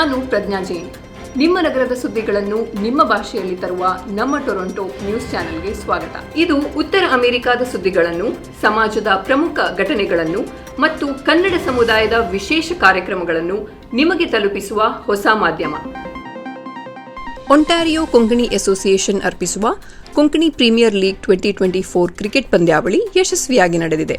ನಾನು ಪ್ರಜ್ಞಾ ಜೈನ್. ನಿಮ್ಮ ನಗರದ ಸುದ್ದಿಗಳನ್ನು ನಿಮ್ಮ ಭಾಷೆಯಲ್ಲಿ ತರುವ ನಮ್ಮ ಟೊರೊಂಟೊ ನ್ಯೂಸ್ ಚಾನೆಲ್ಗೆ ಸ್ವಾಗತ. ಇದು ಉತ್ತರ ಅಮೆರಿಕಾದ ಸುದ್ದಿಗಳನ್ನು, ಸಮಾಜದ ಪ್ರಮುಖ ಘಟನೆಗಳನ್ನು ಮತ್ತು ಕನ್ನಡ ಸಮುದಾಯದ ವಿಶೇಷ ಕಾರ್ಯಕ್ರಮಗಳನ್ನು ನಿಮಗೆ ತಲುಪಿಸುವ ಹೊಸ ಮಾಧ್ಯಮ. ಒಂಟಾರಿಯೋ ಕೊಂಕಣಿ ಅಸೋಸಿಯೇಷನ್ ಅರ್ಪಿಸುವ Konkani premier league twenty twenty four cricket ಪಂದ್ಯಾವಳಿ ಯಶಸ್ವಿಯಾಗಿ ನಡೆದಿದೆ.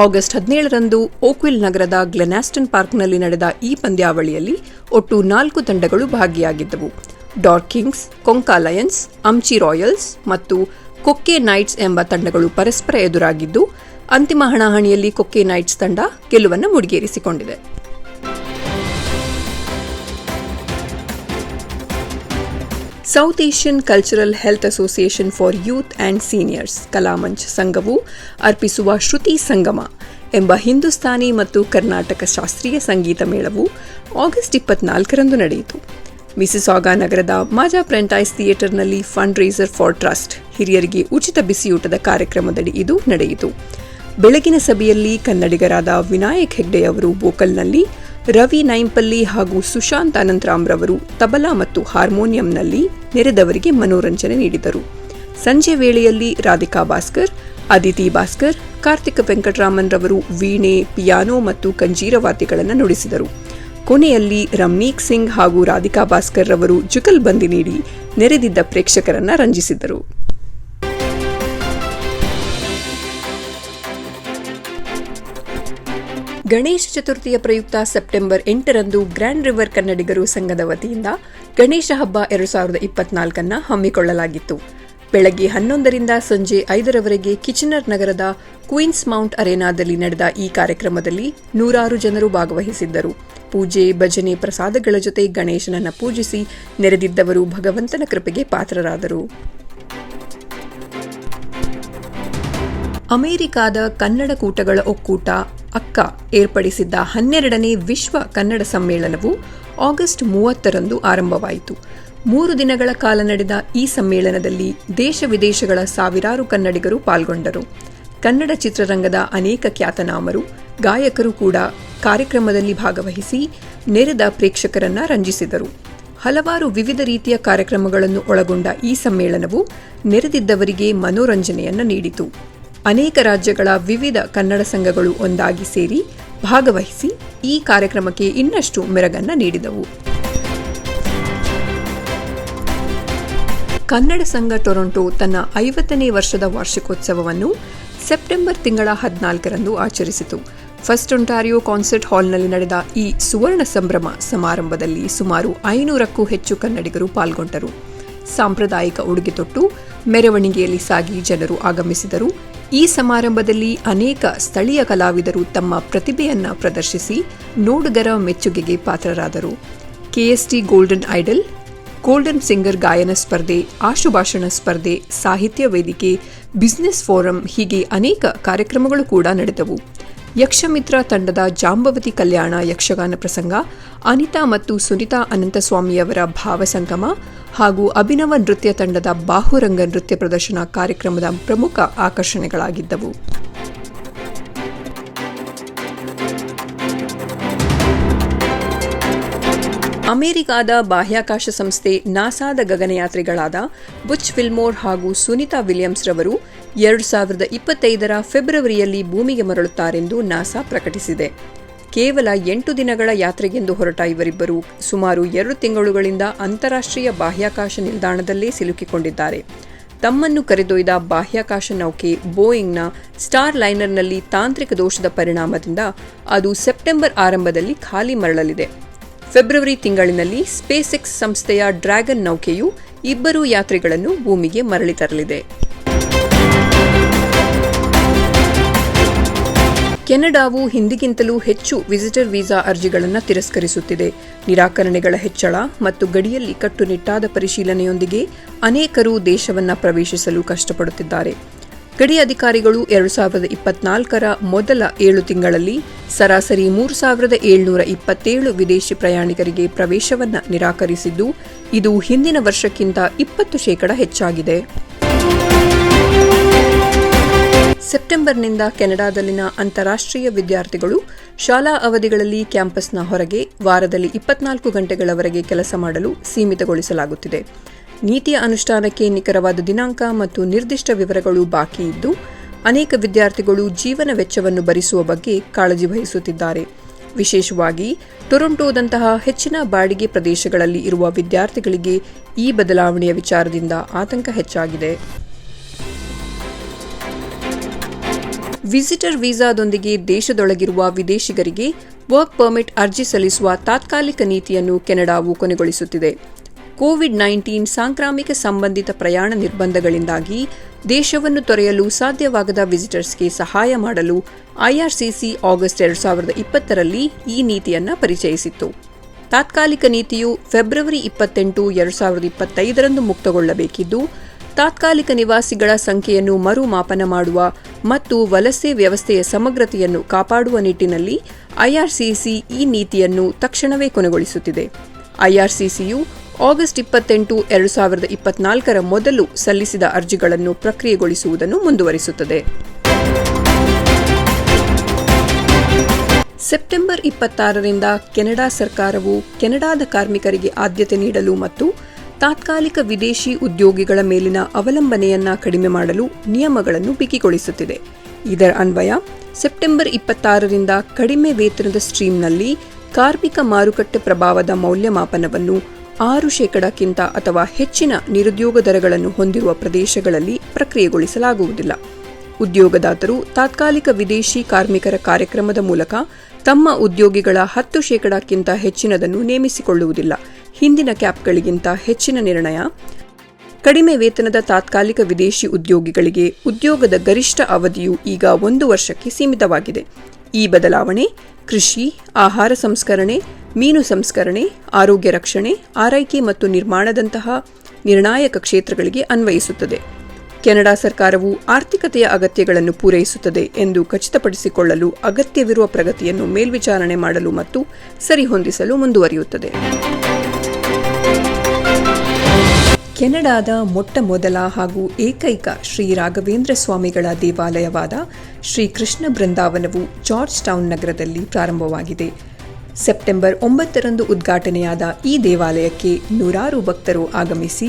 ಆಗಸ್ಟ್ ಹದಿನೇಳರಂದು ಓಕ್ವಿಲ್ ನಗರದ ಗ್ಲೆನಾಸ್ಟನ್ ಪಾರ್ಕ್ನಲ್ಲಿ ನಡೆದ ಈ ಪಂದ್ಯಾವಳಿಯಲ್ಲಿ ಒಟ್ಟು ನಾಲ್ಕು ತಂಡಗಳು ಭಾಗಿಯಾಗಿದ್ದವು. Dar kings, Konka lions, Anchi royals ಮತ್ತು ಕೊಕ್ಕೆ ನೈಟ್ಸ್ ಎಂಬ ತಂಡಗಳು ಪರಸ್ಪರ ಎದುರಾಗಿದ್ದು, ಅಂತಿಮ ಹಣಾಹಣಿಯಲ್ಲಿ ಕೊಕ್ಕೆ ನೈಟ್ಸ್ ತಂಡ ಗೆಲುವನ್ನು ಮುಡಿಗೇರಿಸಿಕೊಂಡಿದೆ. South Asian cultural health association for youth and seniors Kalamanch ಸಂಘವು ಅರ್ಪಿಸುವ ಶ್ರುತಿ ಸಂಗಮ ಎಂಬ ಹಿಂದೂಸ್ತಾನಿ ಮತ್ತು ಕರ್ನಾಟಕ ಶಾಸ್ತ್ರೀಯ ಸಂಗೀತ ಮೇಳವು ಆಗಸ್ಟ್ ಇಪ್ಪತ್ನಾಲ್ಕರಂದು ನಡೆಯಿತು. ಮಿಸಿಸಾಗಾ ನಗರದ ಮಾಜಾ ಪ್ರೆಂಟೈಸ್ ಥಿಯೇಟರ್ನಲ್ಲಿ ಫಂಡ್ ರೈಸರ್ ಫಾರ್ ಟ್ರಸ್ಟ್ ಹಿರಿಯರಿಗೆ ಉಚಿತ ಬಿಸಿಯೂಟದ ಕಾರ್ಯಕ್ರಮದಡಿ ಇದು ನಡೆಯಿತು. ಬೆಳಗಿನ ಸಭೆಯಲ್ಲಿ ಕನ್ನಡಿಗರಾದ ವಿನಾಯಕ್ ಹೆಗ್ಡೆ ಅವರು ಬೋಕಲ್ನಲ್ಲಿ ರವಿ ನೈಂಪಲ್ಲಿ ಹಾಗೂ ಸುಶಾಂತ್ ಅನಂತರಾಮ್ರವರು ತಬಲಾ ಮತ್ತು ಹಾರ್ಮೋನಿಯಂನಲ್ಲಿ ನೆರೆದವರಿಗೆ ಮನೋರಂಜನೆ ನೀಡಿದರು. ಸಂಜೆ ವೇಳೆಯಲ್ಲಿ ರಾಧಿಕಾ ಭಾಸ್ಕರ್, ಅದಿತಿ ಭಾಸ್ಕರ್, ಕಾರ್ತಿಕ ವೆಂಕಟರಾಮನ್ ರವರು ವೀಣೆ, ಪಿಯಾನೋ ಮತ್ತು ಕಂಜೀರವಾದ್ಯಗಳನ್ನು ನುಡಿಸಿದರು. ಕೊನೆಯಲ್ಲಿ ರಮ್ನೀಕ್ ಸಿಂಗ್ ಹಾಗೂ ರಾಧಿಕಾ ಭಾಸ್ಕರ್ ರವರು ಜುಗಲ್ಬಂದಿ ನೀಡಿ ನೆರೆದಿದ್ದ ಪ್ರೇಕ್ಷಕರನ್ನ ರಂಜಿಸಿದರು. ಗಣೇಶ ಚತುರ್ಥಿಯ ಪ್ರಯುಕ್ತ ಸೆಪ್ಟೆಂಬರ್ ಎಂಟರಂದು ಗ್ರ್ಯಾಂಡ್ ರಿವರ್ ಕನ್ನಡಿಗರು ಸಂಘದ ವತಿಯಿಂದ ಗಣೇಶ ಹಬ್ಬ ಎರಡು ಸಾವಿರದ ಇಪ್ಪತ್ನಾಲ್ಕನ್ನ ಹಮ್ಮಿಕೊಳ್ಳಲಾಗಿತ್ತು. ಬೆಳಗ್ಗೆ ಹನ್ನೊಂದರಿಂದ ಸಂಜೆ ಐದರವರೆಗೆ ಕಿಚನರ್ ನಗರದ ಕ್ವೀನ್ಸ್ ಮೌಂಟ್ ಅರೇನಾದಲ್ಲಿ ನಡೆದ ಈ ಕಾರ್ಯಕ್ರಮದಲ್ಲಿ ನೂರಾರು ಜನರು ಭಾಗವಹಿಸಿದ್ದರು. ಪೂಜೆ, ಭಜನೆ, ಪ್ರಸಾದಗಳ ಜೊತೆ ಗಣೇಶನನ್ನ ಪೂಜಿಸಿ ನೆರೆದಿದ್ದವರು ಭಗವಂತನ ಕೃಪೆಗೆ ಪಾತ್ರರಾದರು. ಅಮೆರಿಕಾದ ಕನ್ನಡ ಕೂಟಗಳ ಒಕ್ಕೂಟ ಅಕ್ಕ ಏರ್ಪಡಿಸಿದ್ದ ಹನ್ನೆರಡನೇ ವಿಶ್ವ ಕನ್ನಡ ಸಮ್ಮೇಳನವು ಆಗಸ್ಟ್ ಮೂವತ್ತರಂದು ಆರಂಭವಾಯಿತು. ಮೂರು ದಿನಗಳ ಕಾಲ ನಡೆದ ಈ ಸಮ್ಮೇಳನದಲ್ಲಿ ದೇಶ ವಿದೇಶಗಳ ಸಾವಿರಾರು ಕನ್ನಡಿಗರು ಪಾಲ್ಗೊಂಡರು. ಕನ್ನಡ ಚಿತ್ರರಂಗದ ಅನೇಕ ಖ್ಯಾತನಾಮರು, ಗಾಯಕರು ಕೂಡ ಕಾರ್ಯಕ್ರಮದಲ್ಲಿ ಭಾಗವಹಿಸಿ ನೆರೆದ ಪ್ರೇಕ್ಷಕರನ್ನ ರಂಜಿಸಿದರು. ಹಲವಾರು ವಿವಿಧ ರೀತಿಯ ಕಾರ್ಯಕ್ರಮಗಳನ್ನು ಒಳಗೊಂಡ ಈ ಸಮ್ಮೇಳನವು ನೆರೆದಿದ್ದವರಿಗೆ ಮನೋರಂಜನೆಯನ್ನು ನೀಡಿತು. ಅನೇಕ ರಾಜ್ಯಗಳ ವಿವಿಧ ಕನ್ನಡ ಸಂಘಗಳು ಒಂದಾಗಿ ಸೇರಿ ಭಾಗವಹಿಸಿ ಈ ಕಾರ್ಯಕ್ರಮಕ್ಕೆ ಇನ್ನಷ್ಟು ಮೆರಗನ್ನ ನೀಡಿದವು. ಕನ್ನಡ ಸಂಘ ಟೊರೊಂಟೊ ತನ್ನ ಐವತ್ತನೇ ವರ್ಷದ ವಾರ್ಷಿಕೋತ್ಸವವನ್ನು ಸೆಪ್ಟೆಂಬರ್ ತಿಂಗಳ ಹದಿನಾಲ್ಕರಂದು ಆಚರಿಸಿತು. ಫಸ್ಟ್ ಒಂಟಾರಿಯೋ ಕಾನ್ಸರ್ಟ್ ಹಾಲ್ನಲ್ಲಿ ನಡೆದ ಈ ಸುವರ್ಣ ಸಂಭ್ರಮ ಸಮಾರಂಭದಲ್ಲಿ ಸುಮಾರು ಐನೂರಕ್ಕೂ ಹೆಚ್ಚು ಕನ್ನಡಿಗರು ಪಾಲ್ಗೊಂಡರು. ಸಾಂಪ್ರದಾಯಿಕ ಉಡುಗೆ ತೊಟ್ಟು, ಮೆರವಣಿಗೆಯಲ್ಲಿ ಸಾಗಿ ಜನರು ಆಗಮಿಸಿದರು. ಈ ಸಮಾರಂಭದಲ್ಲಿ ಅನೇಕ ಸ್ಥಳೀಯ ಕಲಾವಿದರು ತಮ್ಮ ಪ್ರತಿಭೆಯನ್ನು ಪ್ರದರ್ಶಿಸಿ ನೋಡುಗರ ಮೆಚ್ಚುಗೆಗೆ ಪಾತ್ರರಾದರು. KST golden idol, golden singer ಗಾಯನ ಸ್ಪರ್ಧೆ, ಆಶುಭಾಷಣ ಸ್ಪರ್ಧೆ, ಸಾಹಿತ್ಯ ವೇದಿಕೆ, ಬಿಸಿನೆಸ್ ಫೋರಂ ಹೀಗೆ ಅನೇಕ ಕಾರ್ಯಕ್ರಮಗಳು ಕೂಡ ನಡೆದವು. ಯಕ್ಷಮಿತ್ರ ತಂಡದ ಜಾಂಬವತಿ ಕಲ್ಯಾಣ ಯಕ್ಷಗಾನ ಪ್ರಸಂಗ, ಅನಿತಾ ಮತ್ತು ಸುನಿತಾ ಅನಂತಸ್ವಾಮಿಯವರ ಭಾವಸಂಗಮ ಹಾಗೂ ಅಭಿನವ ನೃತ್ಯ ತಂಡದ ಬಾಹುರಂಗ ನೃತ್ಯ ಪ್ರದರ್ಶನ ಕಾರ್ಯಕ್ರಮದ ಪ್ರಮುಖ ಆಕರ್ಷಣೆಗಳಾಗಿದ್ದವು. ಅಮೆರಿಕಾದ ಬಾಹ್ಯಾಕಾಶ ಸಂಸ್ಥೆ ನಾಸಾದ ಗಗನಯಾತ್ರಿಗಳಾದ ಬುಚ್ ಫಿಲ್ಮೋರ್ ಹಾಗೂ ಸುನಿತಾ ವಿಲಿಯಮ್ಸ್ ರವರು ಎರಡು ಸಾವಿರದ ಇಪ್ಪತ್ತೈದರ ಫೆಬ್ರವರಿಯಲ್ಲಿ ಭೂಮಿಗೆ ಮರಳುತ್ತಾರೆಂದು ನಾಸಾ ಪ್ರಕಟಿಸಿದೆ. ಕೇವಲ ಎಂಟು ದಿನಗಳ ಯಾತ್ರೆಗೆಂದು ಹೊರಟ ಇವರಿಬ್ಬರು ಸುಮಾರು ಎರಡು ತಿಂಗಳುಗಳಿಂದ ಅಂತಾರಾಷ್ಟ್ರೀಯ ಬಾಹ್ಯಾಕಾಶ ನಿಲ್ದಾಣದಲ್ಲೇ ಸಿಲುಕಿಕೊಂಡಿದ್ದಾರೆ. ತಮ್ಮನ್ನು ಕರೆದೊಯ್ದ ಬಾಹ್ಯಾಕಾಶ ನೌಕೆ ಬೋಯಿಂಗ್ನ ಸ್ಟಾರ್ ಲೈನರ್ನಲ್ಲಿ ತಾಂತ್ರಿಕ ದೋಷದ ಪರಿಣಾಮದಿಂದ ಅದು ಸೆಪ್ಟೆಂಬರ್ ಆರಂಭದಲ್ಲಿ ಖಾಲಿ ಮರಳಲಿದೆ. ಫೆಬ್ರವರಿ ತಿಂಗಳಿನಲ್ಲಿ ಸ್ಪೇಸೆಕ್ಸ್ ಸಂಸ್ಥೆಯ ಡ್ರ್ಯಾಗನ್ ನೌಕೆಯು ಇಬ್ಬರು ಯಾತ್ರಿಗಳನ್ನು ಭೂಮಿಗೆ ಮರಳಿ ತರಲಿದೆ. ಕೆನಡಾವು ಹಿಂದಿಗಿಂತಲೂ ಹೆಚ್ಚು ವಿಸಿಟರ್ ವೀಸಾ ಅರ್ಜಿಗಳನ್ನು ತಿರಸ್ಕರಿಸುತ್ತಿದೆ. ನಿರಾಕರಣೆಗಳ ಹೆಚ್ಚಳ ಮತ್ತು ಗಡಿಯಲ್ಲಿ ಕಟ್ಟುನಿಟ್ಟಾದ ಪರಿಶೀಲನೆಯೊಂದಿಗೆ ಅನೇಕರು ದೇಶವನ್ನು ಪ್ರವೇಶಿಸಲು ಕಷ್ಟಪಡುತ್ತಿದ್ದಾರೆ. ಗಡಿ ಅಧಿಕಾರಿಗಳು ಎರಡು ಸಾವಿರದ ಇಪ್ಪತ್ನಾಲ್ಕರ ಮೊದಲ ಏಳು ತಿಂಗಳಲ್ಲಿ ಸರಾಸರಿ ಮೂರು ಸಾವಿರದ ಏಳ್ನೂರ ಇಪ್ಪತ್ತೇಳು ವಿದೇಶಿ ಪ್ರಯಾಣಿಕರಿಗೆ ಪ್ರವೇಶವನ್ನು ನಿರಾಕರಿಸಿದ್ದು, ಇದು ಹಿಂದಿನ ವರ್ಷಕ್ಕಿಂತ ಇಪ್ಪತ್ತು ಶೇಕಡ ಹೆಚ್ಚಾಗಿದೆ. ಸೆಪ್ಟೆಂಬರ್ನಿಂದ ಕೆನಡಾದಲ್ಲಿನ ಅಂತಾರಾಷ್ಟ್ರೀಯ ವಿದ್ಯಾರ್ಥಿಗಳು ಶಾಲಾ ಅವಧಿಗಳಲ್ಲಿ ಕ್ಯಾಂಪಸ್ನ ಹೊರಗೆ ವಾರದಲ್ಲಿ ಇಪ್ಪತ್ನಾಲ್ಕು ಗಂಟೆಗಳವರೆಗೆ ಕೆಲಸ ಮಾಡಲು ಸೀಮಿತಗೊಳಿಸಲಾಗುತ್ತಿದೆ. ನೀತಿಯ ಅನುಷ್ಠಾನಕ್ಕೆ ನಿಖರವಾದ ದಿನಾಂಕ ಮತ್ತು ನಿರ್ದಿಷ್ಟ ವಿವರಗಳು ಬಾಕಿ ಇದ್ದು, ಅನೇಕ ವಿದ್ಯಾರ್ಥಿಗಳು ಜೀವನ ವೆಚ್ಚವನ್ನು ಭರಿಸುವ ಬಗ್ಗೆ ಕಾಳಜಿ ವಹಿಸುತ್ತಿದ್ದಾರೆ. ವಿಶೇಷವಾಗಿ, ಟೊರೊಂಟೊದಂತಹ ಹೆಚ್ಚಿನ ಬಾಡಿಗೆ ಪ್ರದೇಶಗಳಲ್ಲಿ ಇರುವ ವಿದ್ಯಾರ್ಥಿಗಳಿಗೆ ಈ ಬದಲಾವಣೆಯ ವಿಚಾರದಿಂದ ಆತಂಕ ಹೆಚ್ಚಾಗಿದೆ. ವಿಸಿಟರ್ ವೀಸಾದೊಂದಿಗೆ ದೇಶದೊಳಗಿರುವ ವಿದೇಶಿಗರಿಗೆ ವರ್ಕ್ ಪರ್ಮಿಟ್ ಅರ್ಜಿ ಸಲ್ಲಿಸುವ ತಾತ್ಕಾಲಿಕ ನೀತಿಯನ್ನು ಕೆನಡಾವು ಕೊನೆಗೊಳಿಸುತ್ತಿದೆ. ಕೋವಿಡ್ ನೈನ್ಟೀನ್ ಸಾಂಕ್ರಾಮಿಕ ಸಂಬಂಧಿತ ಪ್ರಯಾಣ ನಿರ್ಬಂಧಗಳಿಂದಾಗಿ ದೇಶವನ್ನು ತೊರೆಯಲು ಸಾಧ್ಯವಾಗದ ವಿಸಿಟರ್ಸ್ಗೆ ಸಹಾಯ ಮಾಡಲು ಐಆರ್ಸಿಸಿ ಆಗಸ್ಟ್ ಎರಡು ಸಾವಿರದ ಇಪ್ಪತ್ತರಲ್ಲಿ ಈ ನೀತಿಯನ್ನು ಪರಿಚಯಿಸಿತ್ತು. ತಾತ್ಕಾಲಿಕ ನೀತಿಯು ಫೆಬ್ರವರಿ ಇಪ್ಪತ್ತೆಂಟು ಎರಡು ಸಾವಿರದ ಇಪ್ಪತ್ತೈದರಂದು ಮುಕ್ತಗೊಳ್ಳಬೇಕಿದ್ದು, ತಾತ್ಕಾಲಿಕ ನಿವಾಸಿಗಳ ಸಂಖ್ಯೆಯನ್ನು ಮರುಮಾಪನ ಮಾಡುವ ಮತ್ತು ವಲಸೆ ವ್ಯವಸ್ಥೆಯ ಸಮಗ್ರತೆಯನ್ನು ಕಾಪಾಡುವ ನಿಟ್ಟಿನಲ್ಲಿ ಐಆರ್ಸಿಸಿ ಈ ನೀತಿಯನ್ನು ತಕ್ಷಣವೇ ಕೊನೆಗೊಳಿಸುತ್ತಿದೆ. ಐಆರ್ಸಿಸಿಯು ಆಗಸ್ಟ್ ಇಪ್ಪತ್ತೆಂಟು, ಎರಡು ಸಾವಿರದ ಇಪ್ಪತ್ನಾಲ್ಕರ ಮೊದಲು ಸಲ್ಲಿಸಿದ ಅರ್ಜಿಗಳನ್ನು ಪ್ರಕ್ರಿಯೆಗೊಳಿಸುವುದನ್ನು ಮುಂದುವರಿಸುತ್ತದೆ. ಸೆಪ್ಟೆಂಬರ್ ಇಪ್ಪತ್ತಾರರಿಂದ ಕೆನಡಾ ಸರ್ಕಾರವು ಕೆನಡಾದ ಕಾರ್ಮಿಕರಿಗೆ ಆದ್ಯತೆ ನೀಡಲು ಮತ್ತು ತಾತ್ಕಾಲಿಕ ವಿದೇಶಿ ಉದ್ಯೋಗಿಗಳ ಮೇಲಿನ ಅವಲಂಬನೆಯನ್ನ ಕಡಿಮೆ ಮಾಡಲು ನಿಯಮಗಳನ್ನು ಬಿಗಿಗೊಳಿಸುತ್ತಿದೆ. ಇದರ ಅನ್ವಯ ಸೆಪ್ಟೆಂಬರ್ ಇಪ್ಪತ್ತಾರರಿಂದ ಕಡಿಮೆ ವೇತನದ ಸ್ಟ್ರೀಮ್ನಲ್ಲಿ ಕಾರ್ಮಿಕ ಮಾರುಕಟ್ಟೆ ಪ್ರಭಾವದ ಮೌಲ್ಯಮಾಪನವನ್ನು ಆರು ಶೇಕಡಕ್ಕಿಂತ ಅಥವಾ ಹೆಚ್ಚಿನ ನಿರುದ್ಯೋಗ ದರಗಳನ್ನು ಹೊಂದಿರುವ ಪ್ರದೇಶಗಳಲ್ಲಿ ಪ್ರಕ್ರಿಯೆಗೊಳಿಸಲಾಗುವುದಿಲ್ಲ. ಉದ್ಯೋಗದಾತರು ತಾತ್ಕಾಲಿಕ ವಿದೇಶಿ ಕಾರ್ಮಿಕರ ಕಾರ್ಯಕ್ರಮದ ಮೂಲಕ ತಮ್ಮ ಉದ್ಯೋಗಿಗಳ ಹತ್ತು ಶೇಕಡಕ್ಕಿಂತ ಹೆಚ್ಚಿನದನ್ನು ನೇಮಿಸಿಕೊಳ್ಳುವುದಿಲ್ಲ. ಹಿಂದಿನ ಕ್ಯಾಪ್ಗಳಿಗಿಂತ ಹೆಚ್ಚಿನ ನಿರ್ಣಯ, ಕಡಿಮೆ ವೇತನದ ತಾತ್ಕಾಲಿಕ ವಿದೇಶಿ ಉದ್ಯೋಗಿಗಳಿಗೆ ಉದ್ಯೋಗದ ಗರಿಷ್ಠ ಅವಧಿಯು ಈಗ ಒಂದು ವರ್ಷಕ್ಕೆ ಸೀಮಿತವಾಗಿದೆ. ಈ ಬದಲಾವಣೆ ಕೃಷಿ, ಆಹಾರ ಸಂಸ್ಕರಣೆ ಮೀನು ಸಂಸ್ಕರಣೆ, ಆರೋಗ್ಯ ರಕ್ಷಣೆ, ಆರೈಕೆ ಮತ್ತು ನಿರ್ಮಾಣದಂತಹ ನಿರ್ಣಾಯಕ ಕ್ಷೇತ್ರಗಳಿಗೆ ಅನ್ವಯಿಸುತ್ತದೆ. ಕೆನಡಾ ಸರ್ಕಾರವು ಆರ್ಥಿಕತೆಯ ಅಗತ್ಯಗಳನ್ನು ಪೂರೈಸುತ್ತದೆ ಎಂದು ಖಚಿತಪಡಿಸಿಕೊಳ್ಳಲು ಅಗತ್ಯವಿರುವ ಪ್ರಗತಿಯನ್ನು ಮೇಲ್ವಿಚಾರಣೆ ಮಾಡಲು ಮತ್ತು ಸರಿಹೊಂದಿಸಲು ಮುಂದುವರಿಯುತ್ತದೆ. ಕೆನಡಾದ ಮೊಟ್ಟ ಮೊದಲ ಹಾಗೂ ಏಕೈಕ ಶ್ರೀ ರಾಘವೇಂದ್ರ ಸ್ವಾಮಿಗಳ ದೇವಾಲಯವಾದ ಶ್ರೀ ಕೃಷ್ಣ ಬೃಂದಾವನವು ಜಾರ್ಜ್ ಟೌನ್ ನಗರದಲ್ಲಿ ಪ್ರಾರಂಭವಾಗಿದೆ. ಸೆಪ್ಟೆಂಬರ್ ಒಂಬತ್ತರಂದು ಉದ್ಘಾಟನೆಯಾದ ಈ ದೇವಾಲಯಕ್ಕೆ ನೂರಾರು ಭಕ್ತರು ಆಗಮಿಸಿ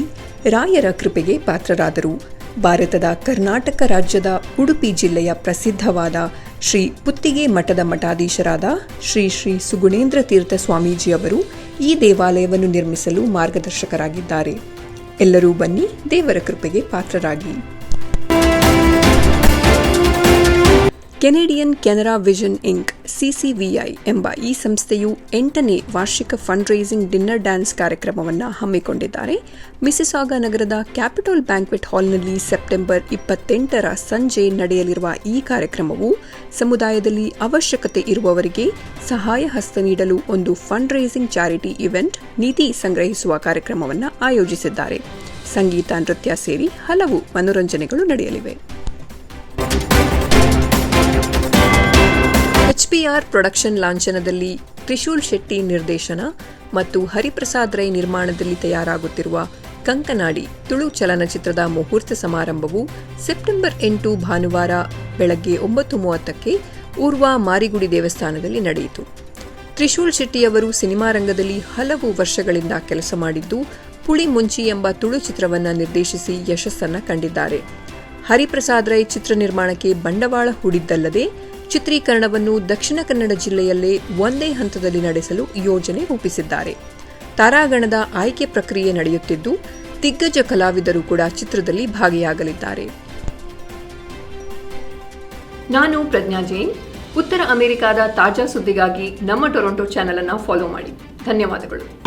ರಾಯರ ಕೃಪೆಗೆ ಪಾತ್ರರಾದರು. ಭಾರತದ ಕರ್ನಾಟಕ ರಾಜ್ಯದ ಉಡುಪಿ ಜಿಲ್ಲೆಯ ಪ್ರಸಿದ್ಧವಾದ ಶ್ರೀ ಪುತ್ತಿಗೆ ಮಠದ ಮಠಾಧೀಶರಾದ ಶ್ರೀ ಶ್ರೀ ಸುಗುಣೇಂದ್ರ ತೀರ್ಥ ಸ್ವಾಮೀಜಿಯವರು ಈ ದೇವಾಲಯವನ್ನು ನಿರ್ಮಿಸಲು ಮಾರ್ಗದರ್ಶಕರಾಗಿದ್ದಾರೆ. ಎಲ್ಲರೂ ಬನ್ನಿ ದೇವರ ಕೃಪೆಗೆ ಪಾತ್ರರಾಗಿ. Canadian Canara vision inc CCVI ಎಂಬ ಈ ಸಂಸ್ಥೆಯು ಎಂಟನೇ ವಾರ್ಷಿಕ ಫಂಡ್ ರೈಸಿಂಗ್ ಡಿನ್ನರ್ ಡ್ಯಾನ್ಸ್ ಕಾರ್ಯಕ್ರಮವನ್ನು ಹಮ್ಮಿಕೊಂಡಿದ್ದಾರೆ. ಮಿಸಿಸಾಗ ನಗರದ ಕ್ಯಾಪಿಟಲ್ ಬ್ಯಾಂಕ್ವೆಟ್ ಹಾಲ್ನಲ್ಲಿ ಸೆಪ್ಟೆಂಬರ್ ಇಪ್ಪತ್ತೆಂಟರ ಸಂಜೆ ನಡೆಯಲಿರುವ ಈ ಕಾರ್ಯಕ್ರಮವು ಸಮುದಾಯದಲ್ಲಿ ಅವಶ್ಯಕತೆ ಇರುವವರಿಗೆ ಸಹಾಯ ಹಸ್ತ ನೀಡಲು ಒಂದು ಫಂಡ್ ರೈಸಿಂಗ್ ಚಾರಿಟಿ ಇವೆಂಟ್ ನಿಧಿ ಸಂಗ್ರಹಿಸುವ ಕಾರ್ಯಕ್ರಮವನ್ನು ಆಯೋಜಿಸಿದ್ದಾರೆ. ಸಂಗೀತ, ನೃತ್ಯ ಸೇರಿ ಹಲವು ಮನೋರಂಜನೆಗಳು ನಡೆಯಲಿವೆ. ಎಚ್ಪಿಆರ್ ಪ್ರೊಡಕ್ಷನ್ ಲಾಂಛನದಲ್ಲಿ ತ್ರಿಶೂಲ್ ಶೆಟ್ಟಿ ನಿರ್ದೇಶನ ಮತ್ತು ಹರಿಪ್ರಸಾದ್ ರೈ ನಿರ್ಮಾಣದಲ್ಲಿ ತಯಾರಾಗುತ್ತಿರುವ ಕಂಕನಾಡಿ ತುಳು ಚಲನಚಿತ್ರದ ಮುಹೂರ್ತ ಸಮಾರಂಭವು ಸೆಪ್ಟೆಂಬರ್ ಎಂಟು ಭಾನುವಾರ ಬೆಳಗ್ಗೆ ಒಂಬತ್ತು ಮೂವತ್ತಕ್ಕೆ ಊರ್ವ ಮಾರಿಗುಡಿ ದೇವಸ್ಥಾನದಲ್ಲಿ ನಡೆಯಿತು. ತ್ರಿಶೂಲ್ ಶೆಟ್ಟಿಯವರು ಸಿನಿಮಾ ರಂಗದಲ್ಲಿ ಹಲವು ವರ್ಷಗಳಿಂದ ಕೆಲಸ ಮಾಡಿದ್ದು, ಪುಳಿ ಮುಂಚಿ ಎಂಬ ತುಳು ಚಿತ್ರವನ್ನು ನಿರ್ದೇಶಿಸಿ ಯಶಸ್ಸನ್ನ ಕಂಡಿದ್ದಾರೆ. ಹರಿಪ್ರಸಾದ್ ರೈ ಚಿತ್ರ ನಿರ್ಮಾಣಕ್ಕೆ ಬಂಡವಾಳ ಹೂಡಿದ್ದಲ್ಲದೆ ಚಿತ್ರೀಕರಣವನ್ನು ದಕ್ಷಿಣ ಕನ್ನಡ ಜಿಲ್ಲೆಯಲ್ಲೇ ಒಂದೇ ಹಂತದಲ್ಲಿ ನಡೆಸಲು ಯೋಜನೆ ರೂಪಿಸಿದ್ದಾರೆ. ತಾರಾಗಣದ ಆಯ್ಕೆ ಪ್ರಕ್ರಿಯೆ ನಡೆಯುತ್ತಿದ್ದು, ದಿಗ್ಗಜ ಕಲಾವಿದರು ಕೂಡ ಚಿತ್ರದಲ್ಲಿ ಭಾಗಿಯಾಗಲಿದ್ದಾರೆ. ನಾನು ಪ್ರಜ್ಞಾ ಜೈನ್. ಉತ್ತರ ಅಮೆರಿಕಾದ ತಾಜಾ ಸುದ್ದಿಗಾಗಿ ನಮ್ಮ ಟೊರೊಂಟೊ ಚಾನೆಲ್ ಅನ್ನು ಫಾಲೋ ಮಾಡಿ. ಧನ್ಯವಾದಗಳು.